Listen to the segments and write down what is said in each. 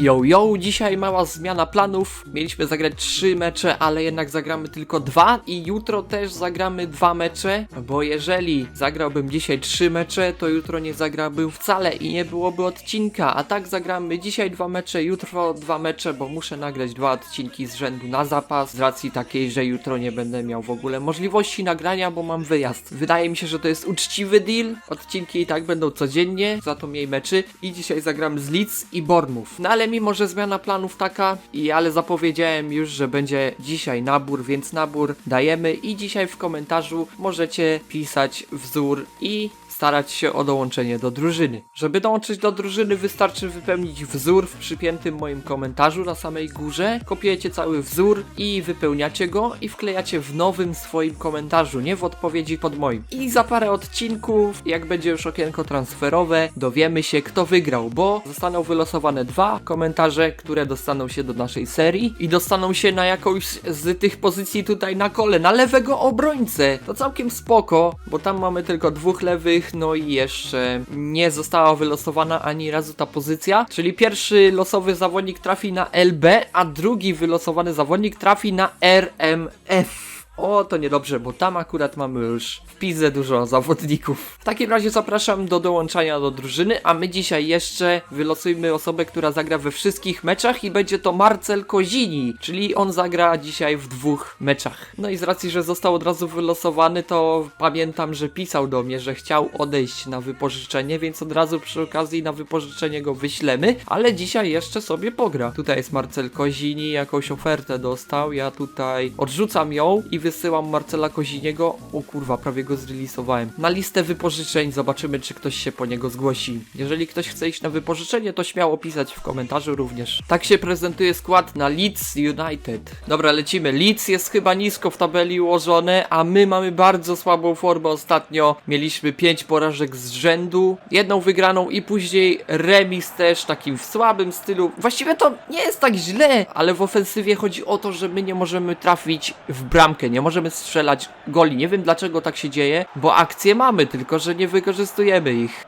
Yo, yo, dzisiaj mała zmiana planów. Mieliśmy zagrać trzy mecze, ale jednak zagramy tylko dwa i jutro też zagramy dwa mecze, bo jeżeli zagrałbym dzisiaj trzy mecze, to jutro nie zagrałbym wcale i nie byłoby odcinka, a tak zagramy dzisiaj dwa mecze, jutro dwa mecze, bo muszę nagrać dwa odcinki z rzędu na zapas, z racji takiej, że jutro nie będę miał w ogóle możliwości nagrania, bo mam wyjazd. Wydaje mi się, że to jest uczciwy deal, odcinki i tak będą codziennie, za to mniej meczy i dzisiaj zagram z Leeds i Bournemouth. No ale mimo, że zmiana planów taka, i ale zapowiedziałem już, że będzie dzisiaj nabór, więc nabór dajemy i dzisiaj w komentarzu możecie pisać wzór i starać się o dołączenie do drużyny. Żeby dołączyć do drużyny wystarczy wypełnić wzór w przypiętym moim komentarzu na samej górze, kopiujecie cały wzór i wypełniacie go i wklejacie w nowym swoim komentarzu, nie w odpowiedzi pod moim. I za parę odcinków, jak będzie już okienko transferowe, dowiemy się kto wygrał, bo zostaną wylosowane dwa komentarze, które dostaną się do naszej serii i dostaną się na jakąś z tych pozycji tutaj na kole, na lewego obrońcę. To całkiem spoko, bo tam mamy tylko dwóch lewych, no i jeszcze nie została wylosowana ani razu ta pozycja, czyli pierwszy losowy zawodnik trafi na LB, a drugi wylosowany zawodnik trafi na RMF. O, to niedobrze, bo tam akurat mamy już w pizze dużo zawodników. W takim razie zapraszam do dołączania do drużyny, a my dzisiaj jeszcze wylosujmy osobę, która zagra we wszystkich meczach i będzie to Marcel Kozini, czyli on zagra dzisiaj w dwóch meczach. No i z racji, że został od razu wylosowany, to pamiętam, że pisał do mnie, że chciał odejść na wypożyczenie, więc od razu przy okazji na wypożyczenie go wyślemy, ale dzisiaj jeszcze sobie pogra. Tutaj jest Marcel Kozini, jakąś ofertę dostał, ja tutaj odrzucam ją i wysyłam Marcela Koziniego. O kurwa, prawie go zrelisowałem. Na listę wypożyczeń zobaczymy, czy ktoś się po niego zgłosi. Jeżeli ktoś chce iść na wypożyczenie, to śmiało pisać w komentarzu również. Tak się prezentuje skład na Leeds United. Dobra, lecimy. Leeds jest chyba nisko w tabeli ułożone, a my mamy bardzo słabą formę ostatnio. Mieliśmy 5 porażek z rzędu, jedną wygraną i później remis też, takim w słabym stylu. Właściwie to nie jest tak źle, ale w ofensywie chodzi o to, że my nie możemy trafić w bramkę, nie możemy strzelać goli. Nie wiem dlaczego tak się dzieje, bo akcje mamy, tylko że nie wykorzystujemy ich.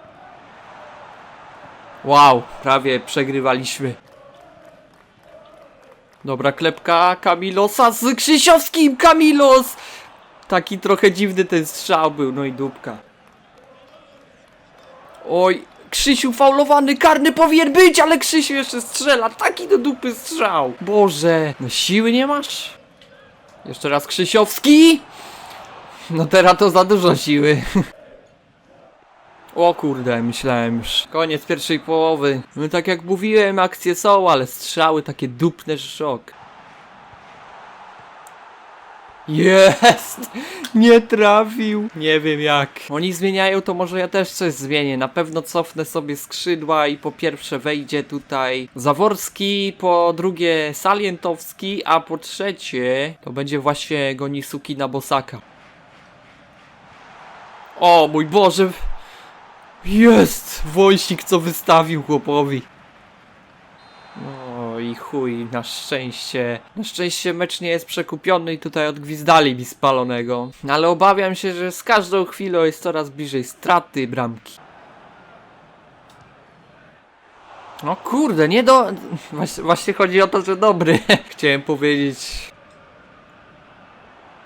Wow, prawie przegrywaliśmy. Dobra, klepka Kamilosa z Krzysiowskim! Kamilos! Taki trochę dziwny ten strzał był, no i dupka. Oj, Krzysiu faulowany, karny powinien być, ale Krzysiu jeszcze strzela. Taki do dupy strzał. Boże, no siły nie masz? Jeszcze raz Krzysiowski! No teraz to za dużo siły. O kurde, myślałem już. Koniec pierwszej połowy. No tak jak mówiłem, akcje są, ale strzały takie dupne, szok. Jest! Nie trafił! Nie wiem jak. Oni zmieniają, to może ja też coś zmienię. Na pewno cofnę sobie skrzydła i po pierwsze wejdzie tutaj Zaworski, po drugie Salientowski, a po trzecie to będzie właśnie Gonisuki na Bosaka. O mój Boże! Jest! Wąsik co wystawił chłopowi. Chuj, na szczęście. Na szczęście mecz nie jest przekupiony i tutaj odgwizdali mi spalonego. No Ale obawiam się, że z każdą chwilą jest coraz bliżej straty bramki. No kurde, nie do... Właśnie, właśnie chodzi o to, że dobry. Chciałem powiedzieć...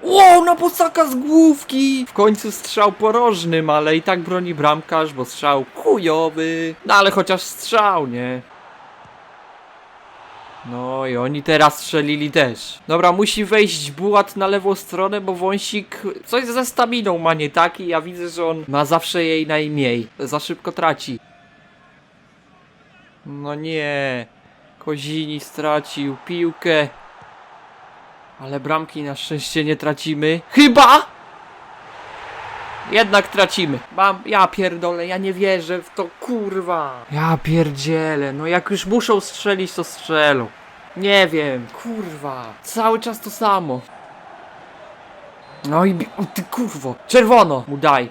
Wow, na posaka z główki! W końcu strzał porożnym, ale i tak broni bramkarz, bo strzał chujowy. No ale chociaż strzał, nie? No i oni teraz strzelili też. Dobra, musi wejść Bułat na lewą stronę, bo Wąsik coś ze staminą ma nie tak i ja widzę, że on ma zawsze jej najmniej. Za szybko traci. No nie. Kozini stracił piłkę. Ale bramki na szczęście nie tracimy. Chyba! Jednak tracimy. Mam, ja pierdolę, ja nie wierzę w to, kurwa. Ja pierdzielę, no jak już muszą strzelić, to strzelą. Nie wiem, kurwa. Cały czas to samo. No i... O ty kurwo. Czerwono mu daj.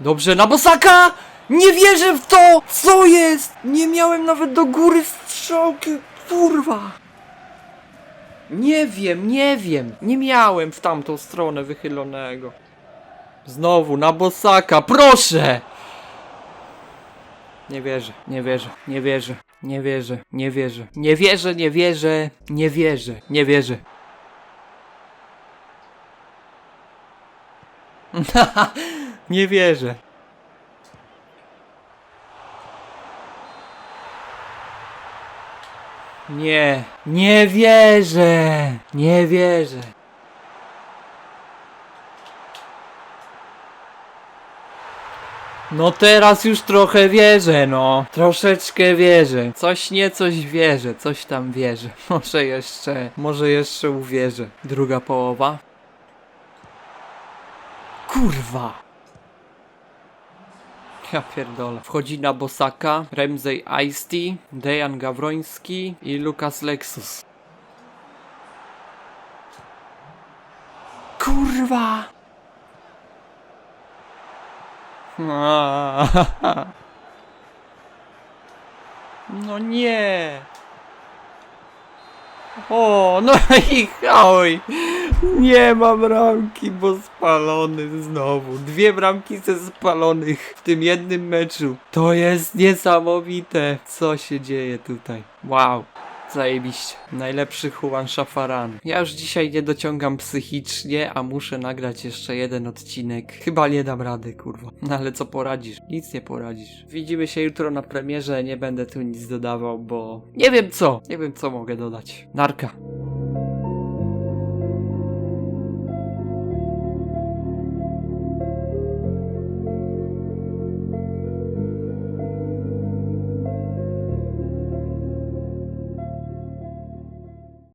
Dobrze, na bosaka! Nie wierzę w to! Co jest? Nie miałem nawet do góry strzałki, kurwa. Nie wiem, nie wiem. Nie miałem w tamtą stronę wychylonego. Znowu na bosaka, proszę! Nie wierzę, nie wierzę, nie wierzę. Nie wierzę, nie wierzę. Nie wierzę, nie wierzę, nie wierzę, nie wierzę. nie wierzę. Nie, nie wierzę, nie wierzę. No teraz już trochę wierzę, no. Troszeczkę wierzę. Coś nie coś wierzę, coś tam wierzę. Może jeszcze, może jeszcze uwierzę. Druga połowa. Kurwa. Ja pierdolę. Wchodzi na Bosaka, Ramsey Ice-T, Dejan Gawroński i Lukas Lexus. Kurwa! No nie! O, no i oj! Nie ma bramki, bo spalony znowu. Dwie bramki ze spalonych w tym jednym meczu. To jest niesamowite, co się dzieje tutaj. Wow. Zajebiście. Najlepszy Juan Szafaran. Ja już dzisiaj nie dociągam psychicznie, a muszę nagrać jeszcze jeden odcinek. Chyba nie dam rady, kurwa. No ale co poradzisz? Nic nie poradzisz. Widzimy się jutro na premierze, nie będę tu nic dodawał, bo... Nie wiem co! Nie wiem co mogę dodać. Narka.